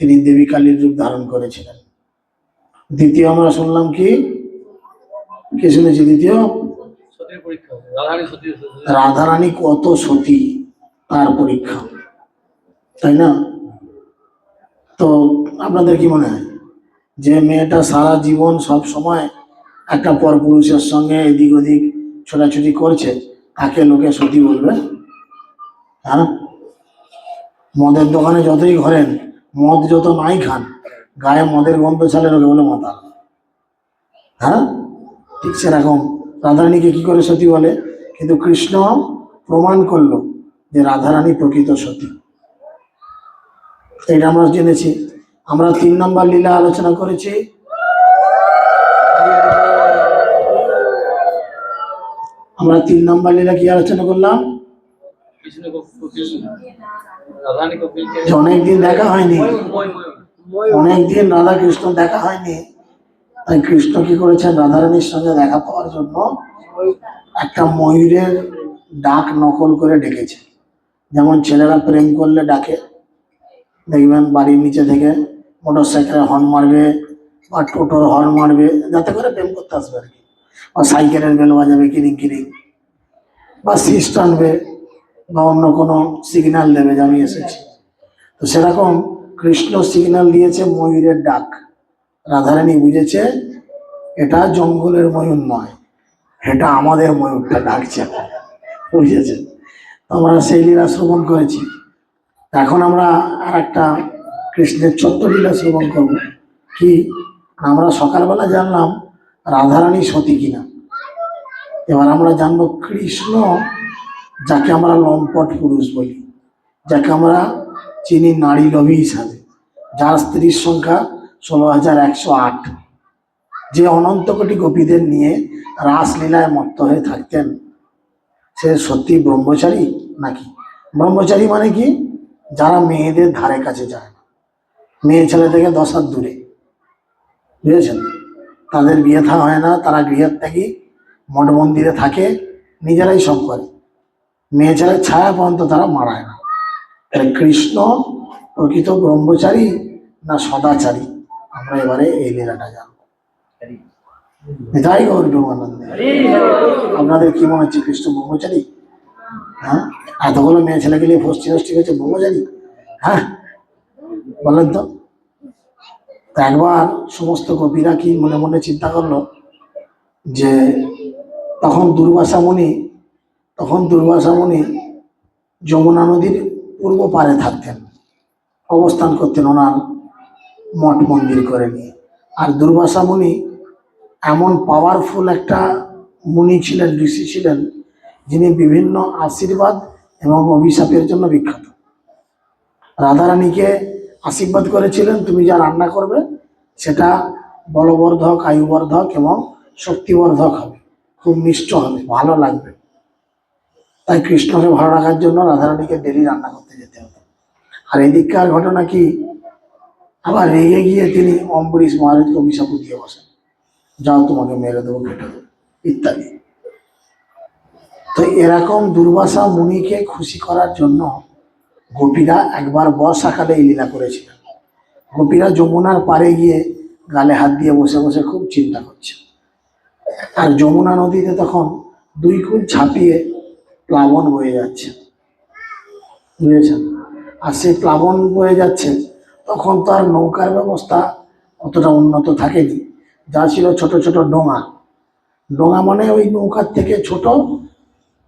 তিনি দেবী কালীর রূপ ধারণ করেছিলেন। দ্বিতীয় আমরা শুনলাম কি? কি শুনেছি দ্বিতীয়? রাধারানী কত সতী তার পরীক্ষা। তাই না? তো আপনাদের কি মনে হয়? যে মেয়েটা সারা জীবন সব সময় একটা পরপুরুষের সঙ্গে এদিক ওদিক ছোটাছুটি করছে তাকে লোকে সতী বলবে? হ্যাঁ? মদের দোকানে যতই ঘরেন মদ যত নাই খান, গায়ে মদের গন্ধ ছাড়লে লোকে বলে মাতাল হ্যাঁ? ঠিক সেরকম। রাধারানীকে কি করে সতী বলে? কিন্তু কৃষ্ণ প্রমাণ করল যে রাধারানী প্রকৃত সতী। এটা আমরা জেনেছি। আমরা তিন নম্বর লীলা আলোচনা করেছি। আমরা তিন নম্বর লীলা কি আলোচনা করলাম কৃষ্ণ কপিল রাধারানী কপিলকে যে অনেকদিন দেখা হয়নি। অনেকদিন রাধা কৃষ্ণ দেখা হয়নি। তাই কৃষ্ণ কি করেছেন রাধারানীর সঙ্গে দেখা পাওয়ার জন্য একটা ময়ূরের ডাক নকল করে ডেকেছে। যেমন ছেলেরা প্রেম করলে ডাকে। দেখবেন বাড়ির নিচে থেকে মোটর সাইকেলে হর্ন মারবে বা টোটোর হর্ন মারবে যাতে করে প্রেম করতে আসবে আর কি। বা সাইকেলের বেল বাজাবে কিরিং কিরিং। বা সিস টানবে বা অন্য কোনো সিগন্যাল দেবে যে আমি এসেছি। তো সেরকম কৃষ্ণ সিগন্যাল দিয়েছে ময়ূরের ডাক। রাধারানী বুঝেছে, এটা জঙ্গলের ময়ূর নয়, এটা আমাদের ময়ূরটা ডাকছে। বুঝেছেন? তো আমরা সেই লীলা শ্রবণ করেছি। এখন আমরা আর একটা কৃষ্ণের ছোট্ট লীলা শ্রবণ করব। কি? আমরা সকালবেলা জানলাম রাধারানী সতী কিনা। এবার আমরা জানব কৃষ্ণ যাকে আমরা লম্পট পুরুষ বলি, যাকে আমরা চিনি নারী লোভী হিসাবে, যার স্ত্রীর সংখ্যা ষোলো হাজার একশো আট। যে অনন্ত কোটি গোপীদের নিয়ে রাসলীলায় মত্ত হয়ে থাকতেন, সে সত্যি ব্রহ্মচারী নাকি? ব্রহ্মচারী মানে কি? যারা মেয়েদের ধারে কাছে যায় না। মেয়ে ছেলে থেকে দশ হাত দূরে। বুঝেছেন? তাদের বিয়ে থা হয় না, তারা গৃহের থেকে মঠ মন্দিরে থাকে, নিজেরাই সব করে। মেয়ে ছেলের ছায়া পর্যন্ত তারা মারায় না। তাহলে কৃষ্ণ প্রকৃত ব্রহ্মচারী না সদাচারী? আমরা এবারে এই লীলাটা জানব। যাই গৌর আপনাদের কি মনে হচ্ছে কৃষ্ণ ব্রহ্মচারী? হ্যাঁ? এতগুলো মেয়ে ছেলেকে নিয়ে ফষ্টি নষ্টি হচ্ছে ব্রহ্মচারী? হ্যাঁ? বলেন তো একবার সমস্ত গোপীরা কি মনে মনে চিন্তা করল যে তখন দুর্বাসা মুনি তখন দুর্বাসা মুনি যমুনা নদীর পূর্ব পারে থাকতেন। অবস্থান করতেন ওনার মঠ মন্দির করে নিয়ে। আর দুর্বাসা মুনি এমন পাওয়ারফুল একটা মুনি ছিলেন, ঋষি ছিলেন, যিনি বিভিন্ন আশীর্বাদ এবং অভিশাপের জন্য বিখ্যাত। রাধারানীকে আশীর্বাদ করেছিলেন, তুমি যা রান্না করবে, সেটা বলবর্ধক, আয়ুবর্ধক এবং শক্তিবর্ধক হবে। খুব মিষ্ট হবে, ভালো লাগবে। তাই কৃষ্ণকে ভালো রাখার জন্য রাধারানীকে ডেলি রান্না করতে যেতে হতো আর এদিককার ঘটনা কি? আবার রেগে গিয়ে তিনি অম্বরীশ মহারাজকে অভিশাপ দিয়ে বসেন। যাও তোমাকে মেরে দেবো কেটে দেবো, ইত্যাদি। তো এরকম দুর্বাসা মুনিকে খুশি করার জন্য গোপীরা একবার বর্ষাকালে এই লীলা করেছিলেন। গোপীরা যমুনার পাড়ে গিয়ে গালে হাত দিয়ে বসে বসে খুব চিন্তা করছে। আর যমুনা নদীতে তখন দুই কুল ছাপিয়ে প্লাবন বয়ে যাচ্ছে। বুঝেছেন? আর সেই প্লাবন বয়ে যাচ্ছে, তখন তো আর নৌকার ব্যবস্থা অতটা উন্নত থাকেনি। যা ছিল ছোট ছোট ডোঙা। ডোঙা মানে ওই নৌকার থেকে ছোট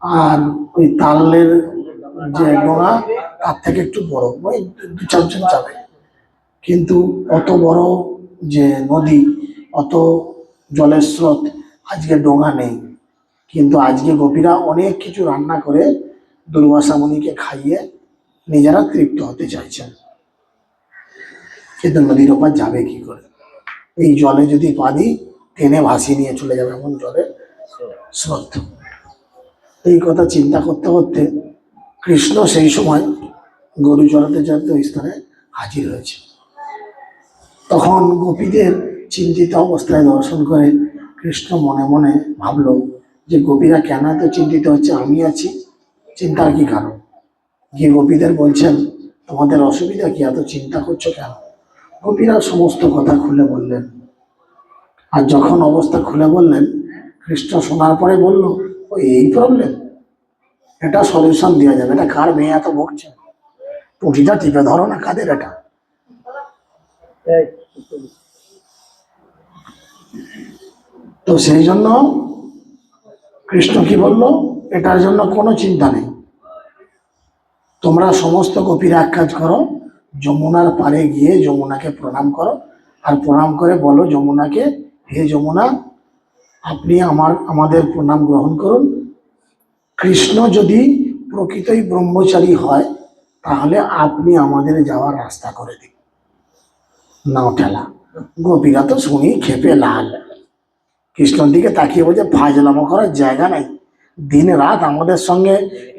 আর ওই তালের যে ডোঙা, তার থেকে একটু বড়। ওই দু চারজন যাবে। কিন্তু অত বড় যে নদী, অত জলের স্রোত আজকে ডোঙা নেই। কিন্তু আজকে গোপীরা অনেক কিছু রান্না করে দুর্বাসা মুনিকে খাইয়ে নিজেরা তৃপ্ত হতে চাইছেন। কিন্তু নদীর ওপর যাবে কি করে? এই জলে যদি পা দিই টেনে ভাসিয়ে নিয়ে চলে যাবে এমন জলের স্রোত এই কথা চিন্তা করতে করতে কৃষ্ণ সেই সময় গরু চড়াতে চড়াতে ওই স্থানে হাজির হয়েছে। তখন গোপীদের চিন্তিত অবস্থায় দর্শন করে কৃষ্ণ মনে মনে ভাবলো যে গোপীরা কেন এত চিন্তিত হচ্ছে আমি আছি। চিন্তার কি কারণ? গিয়ে গোপীদের বলছেন, তোমাদের অসুবিধা কি? এত চিন্তা করছ কেন? গোপীরা সমস্ত কথা খুলে বললেন। আর যখন অবস্থা খুলে বললেন, কৃষ্ণ শোনার পরে বলল, ওই এই প্রবলেম এটা সলিউশন দেওয়া যাবে। এটা কার মেয়ে এত বকছে পুঁটিটা টিপে ধরো না, কাদের এটা? তো সেই জন্য কৃষ্ণ কি বলল? এটার জন্য কোনো চিন্তা নেই। তোমরা সমস্ত গোপীরা এক কাজ করো, যমুনার পারে গিয়ে যমুনাকে প্রণাম করো আর প্রণাম করে বলো যমুনাকে, হে যমুনা, আপনি আমার, আমাদের প্রণাম গ্রহণ করুন। কৃষ্ণ যদি প্রকৃতই ব্রহ্মচারী হয়, তাহলে আপনি আমাদের যাওয়ার রাস্তা করে দিন। নাও ঠেলা। গোপীরা তো শুনি খেপে লাল। কৃষ্ণর দিকে তাকিয়ে বলছে, ফাজলামো করার জায়গা নাই। দিন রাত আমাদের সঙ্গে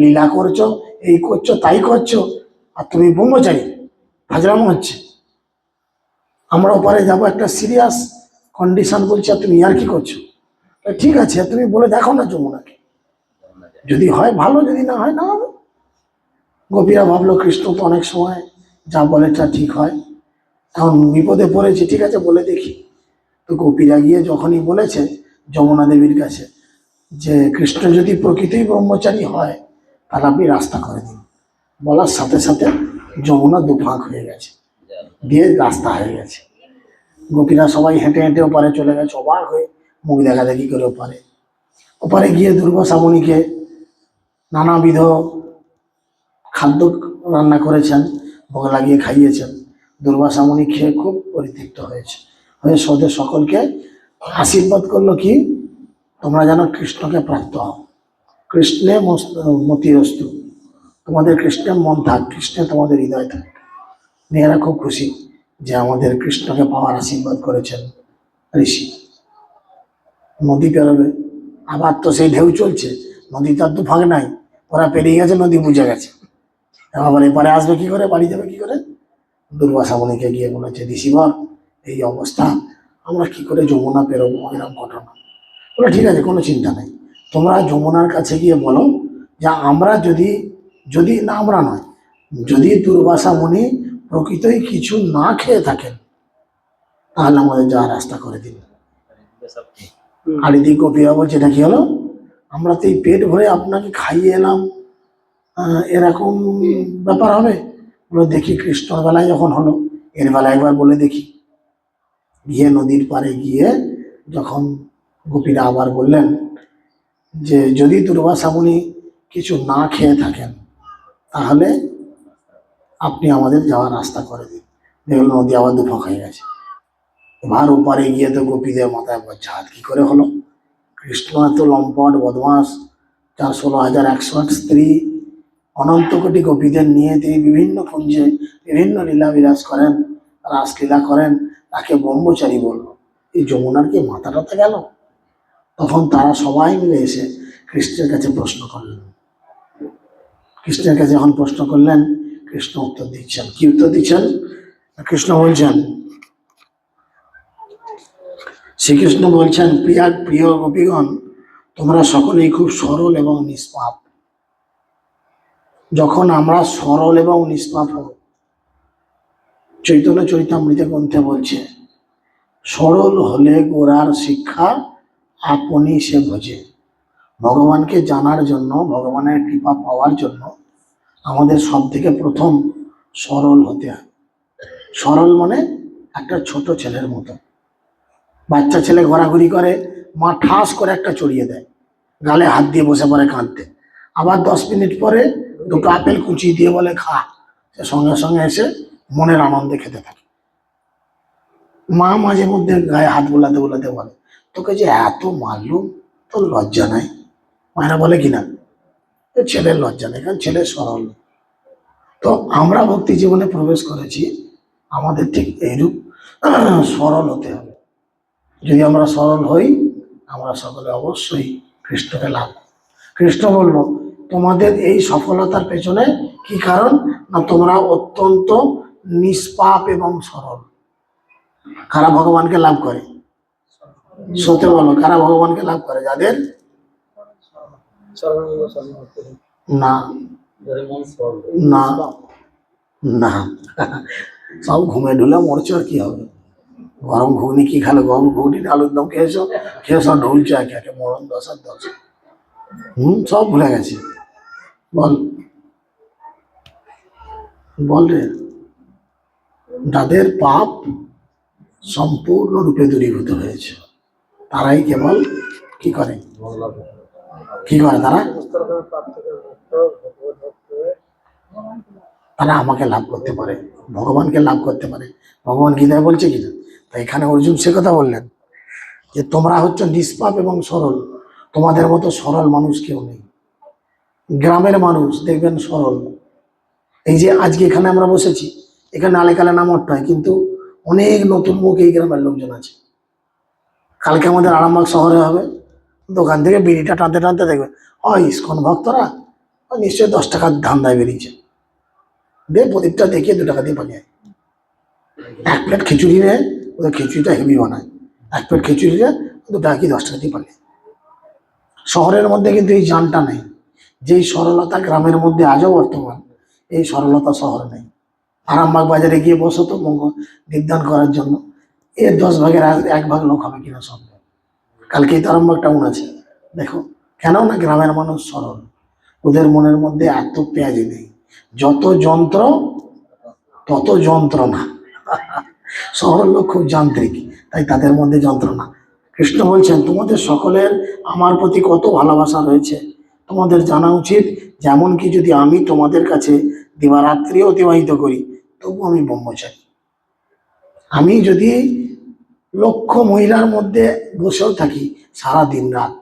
লীলা করছ, এই করছ, তাই করছ, আর তুমি ব্রহ্মচারী। ফাজলামো হচ্ছে। আমরা ওপারে যাব, একটা সিরিয়াস কন্ডিশন বলছি, আর তুমি আর কি করছ ঠিক আছে, তুমি বলে দেখো না যমুনাকে। যদি হয় ভালো, যদি না হয়, না হবে। গোপীরা ভাবলো, কৃষ্ণ তো অনেক সময় যা বলে তা ঠিক হয়। এখন বিপদে পড়েছি, ঠিক আছে, বলে দেখি। গোপীরা গিয়ে যখনই বলেছে যমুনা দেবীর কাছে যে কৃষ্ণ যদি প্রকৃতই ব্রহ্মচারী হয়, তাহলে আপনি রাস্তা করে দিন। বলার সাথে সাথে যমুনা দুফাঁক হয়ে গেছে, দিয়ে রাস্তা হয়ে গেছে। গোপীরা সবাই হেঁটে হেঁটে ওপারে চলে গেছে, অবাক হয়ে মুখ দেখা দেখি করে ওপারে। ওপারে গিয়ে দুর্বাসামণিকে নানাবিধ খাদ্য রান্না করেছেন, ভোগ লাগিয়ে খাইয়েছেন। দুর্বাসামণি খেয়ে খুব পরিতৃপ্ত হয়েছে। হয়ে সদের সকলকে আশীর্বাদ করল কি? তোমরা যেন কৃষ্ণকে প্রাপ্ত হও। কৃষ্ণে মস্ত- মতিরস্তু তোমাদের কৃষ্ণে মন থাক, কৃষ্ণে তোমাদের হৃদয় থাক। মেয়েরা খুব খুশি যে আমাদের কৃষ্ণকে পাওয়ার আশীর্বাদ করেছেন ঋষি। নদী পেরোবে আবার তো সেই ঢেউ চলছে। নদী তার তো ফাঁক নাই। ওরা পেরিয়ে গেছে, নদী বুঝে গেছে। আবার এপারে আসবে কি করে? বাড়ি যাবে কি করে? দুর্বাসা মুনিকে গিয়ে বলেছে, ঋষিবর এই অবস্থা, আমরা কি করে যমুনা পেরোবো এরকম ঘটনা? বলে, ঠিক আছে, কোনো চিন্তা নেই। তোমরা যমুনার কাছে গিয়ে বলো যে, আমরা যদি যদি না, আমরা নয়, যদি দুর্বাসা মুনি প্রকৃতই কিছু না খেয়ে থাকেন, তাহলে আমাদের যাওয়ার রাস্তা করে দিন। আর এদিকে কপিরা বলছে এটা কি হলো, আমরা তো এই পেট ভরে আপনাকে খাইয়ে এলাম এরকম ব্যাপার হবে? বলে, দেখি, কৃষ্ণর বেলায় যখন হলো, এর বেলায় একবার বলে দেখি। গিয়ে নদীর পাড়ে গিয়ে যখন গোপীরা আবার বললেন যে যদি দুর্বাসা মুনি কিছু না খেয়ে থাকেন, তাহলে আপনি আমাদের যাওয়ার রাস্তা করে দিন। দেখুন নদী আবার দুফাক হয়ে গেছে। এবার ওপারে গিয়ে তো গোপীদের মাথায় হাত কি করে হলো? কৃষ্ণ এত লম্পট, বদমাস চার ষোলো হাজার একশো আট স্ত্রী, অনন্ত কোটি গোপীদের নিয়ে তিনি বিভিন্ন পুঞ্জে বিভিন্ন লীলা বিলাস করেন, রাসলীলা করেন তাকে ব্রহ্মচারী বলল, এই যমুনার কি মাথা টাথা গেল? তখন তারা সবাই মিলে এসে কৃষ্ণের কাছে প্রশ্ন করলেন। কৃষ্ণের কাছে যখন প্রশ্ন করলেন, কৃষ্ণ উত্তর দিচ্ছেন। কি উত্তর দিচ্ছেন? কৃষ্ণ বলছেন, শ্রীকৃষ্ণ বলছেন, প্রিয়া প্রিয় গোপীগণ, তোমরা সকলেই খুব সরল এবং নিষ্পাপ। যখন আমরা সরল এবং নিষ্পাপ হব চৈতন্য চরিতামৃত গ্রন্থে বলছে, সরল হলে গোড়ার শিক্ষা আপনি সে বোঝে। ভগবানকে জানার জন্য, ভগবানের কৃপা পাওয়ার জন্য আমাদের সব থেকে প্রথম সরল হতে হয়। সরল মানে একটা ছোট ছেলের মতো। বাচ্চা ছেলে ঘোরাঘুরি করে, মা ঠাস করে একটা চড়িয়ে দেয়, গালে হাত দিয়ে বসে পড়ে কাঁদতে। আবার দশ মিনিট পরে দুটো আপেল কুচি দিয়ে বলে, খা। সে সঙ্গে সঙ্গে এসে মনের আনন্দে খেতে থাকে। মা মাঝে মধ্যে গায়ে হাত বোলাতে বোলাতে বলে, তোকে যে এত মারলুম, তোর লজ্জা নাই? মায়েরা বলে কিনা ছেলের লজ্জা নেই, কারণ ছেলে সরল তো আমরা ভক্তি জীবনে প্রবেশ করেছি, আমাদের ঠিক এইরূপ সরল হতে হবে। যদি আমরা সরল হই, আমরা সকলে অবশ্যই কৃষ্ণকে লাভ। কৃষ্ণ বলল, তোমাদের এই সফলতার পেছনে কি কারণ? না তোমরা অত্যন্ত নিষ্পাপ এবং সরল। কারা ভগবানকে লাভ করে? সতে বলো, কারা ভগবানকে লাভ করে? যাদের? না। না। না। সব ঘুমে ঢুলে মরছে আর কি হবে? গরম ঘুগনি কি খালে? গরম ঘুগনি, আলুর দম খেয়েছো? খেয়ে সব ঢুলছে একে একে মরণ দশ আর দশ। হুম, সব ভুলে গেছে। বল। বল রে। যাদের পাপ সম্পূর্ণরূপে দূরীভূত হয়েছে, তারাই কেবল কি করে? কি করে তারা? তারা আমাকে লাভ করতে পারে, ভগবানকে লাভ করতে পারে। ভগবান গীতায় বলছে কিনা তাই এখানে অর্জুন সে কথা বললেন, যে তোমরা হচ্ছে নিষ্পাপ এবং সরল, তোমাদের মতো সরল মানুষ কেউ নেই। গ্রামের মানুষ দেখবেন সরল। এই যে আজকে এখানে আমরা বসেছি এখানে আলেকালে নাম হয়, কিন্তু অনেক নতুন মুখ এই গ্রামের লোকজন আছে। কালকে আমাদের আরামবাগ শহরে হবে, দোকান থেকে বিড়িটা টানতে টানতে দেখবে হয় ইস্কন ভক্তরা নিশ্চয়ই দশ টাকার ধান্দায় বেরিয়েছে। দে প্রদীপটা দেখিয়ে দু টাকা দিয়ে পালিয়ে। এক প্লেট খিচুড়ি নেয় ওদের খিচুড়িটা হেভি বানায়। এক প্লেট খিচুড়ি নেয় দু টাকা কি দশ টাকা দিয়ে পালিয়ে শহরের মধ্যে কিন্তু এই জানটা নেই। যেই সরলতা গ্রামের মধ্যে আজও বর্তমান, এই সরলতা শহরে নেই। আরামবাগ বাজারে গিয়ে বসো তো মঙ্গল বিজ্ঞান করার জন্য। এর দশ ভাগের এক- ভাগ লোক হবে কিনা সন্দেহ। কালকেই তো আরামবাগ টাউন আছে। দেখো, কেন না গ্রামের মানুষ সরল? ওদের মনের মধ্যে এত পেঁয়াজি নেই। যত যন্ত্র, তত যন্ত্রণা। শহরের লোক খুব যান্ত্রিক, তাই তাদের মধ্যে যন্ত্রণা। কৃষ্ণ বলছেন, তোমাদের সকলের আমার প্রতি কত ভালোবাসা রয়েছে। তোমাদের জানা উচিত যেমন কি যদি আমি তোমাদের কাছে দিবারাত্রি অতিবাহিত করি তবু আমি ব্রহ্মচারী। আমি যদি লক্ষ মহিলার মধ্যে বসেও থাকি সারা দিন রাত,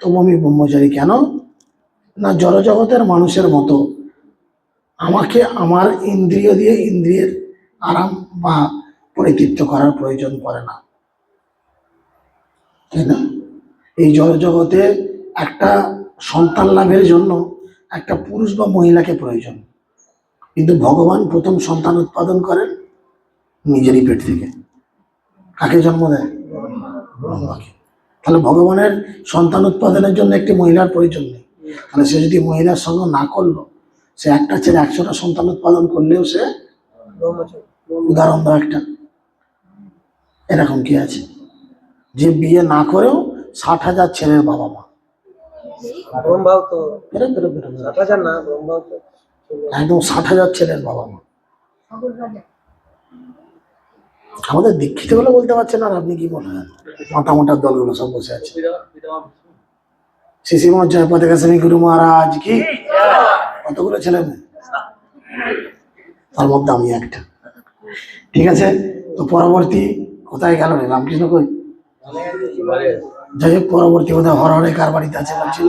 তবু আমি ব্রহ্মচারী কেন? না, জড়জগতের মানুষের মতো। আমাকে আমার ইন্দ্রিয় দিয়ে ইন্দ্রিয়ের আরাম বা পরিতৃপ্ত করার প্রয়োজন পড়ে না। তাই না? এই জড়জগতে একটা সন্তান লাভের জন্য একটা পুরুষ বা মহিলাকে প্রয়োজন। কিন্তু ভগবান প্রথম সন্তান উৎপাদন করেন নিজেরই পেট থেকে। কাকে জন্ম দেয়? ব্রহ্মাকে। তাহলে ভগবানের সন্তান উৎপাদনের জন্য একটি মহিলার প্রয়োজন নেই। তাহলে সে যদি মহিলার সঙ্গে না করল সে একটা ছেলে একশোটা সন্তান উৎপাদন করলেও সে উদাহরণ দাও একটা। এরকম কি আছে? যে বিয়ে না করেও ষাট হাজার ছেলের বাবা মা। ব্রহ্মাও তো বেরো বেরো বেরো বেরো। ষাট হাজার না ব্রহ্মাও তো একদম ষাট হাজার ছেলের বাবা মা। আমাদের দীক্ষিতগুলো বলতে পারছেন আর আপনি কি বলেন মাথা মোটার দলগুলো সব বসে আছে। বিধবা বিধবা শিশি মজ্জায় পথে স্বামী গুরু মহারাজ কি? কতগুলো ছেলে তার মধ্যে আমি একটা। ঠিক আছে? তো পরবর্তী কোথায় গেল রে? রামকৃষ্ণ কই? যাই হোক, পরবর্তী কোথায় হর হরে কার বাড়িতে আছে বলছিল?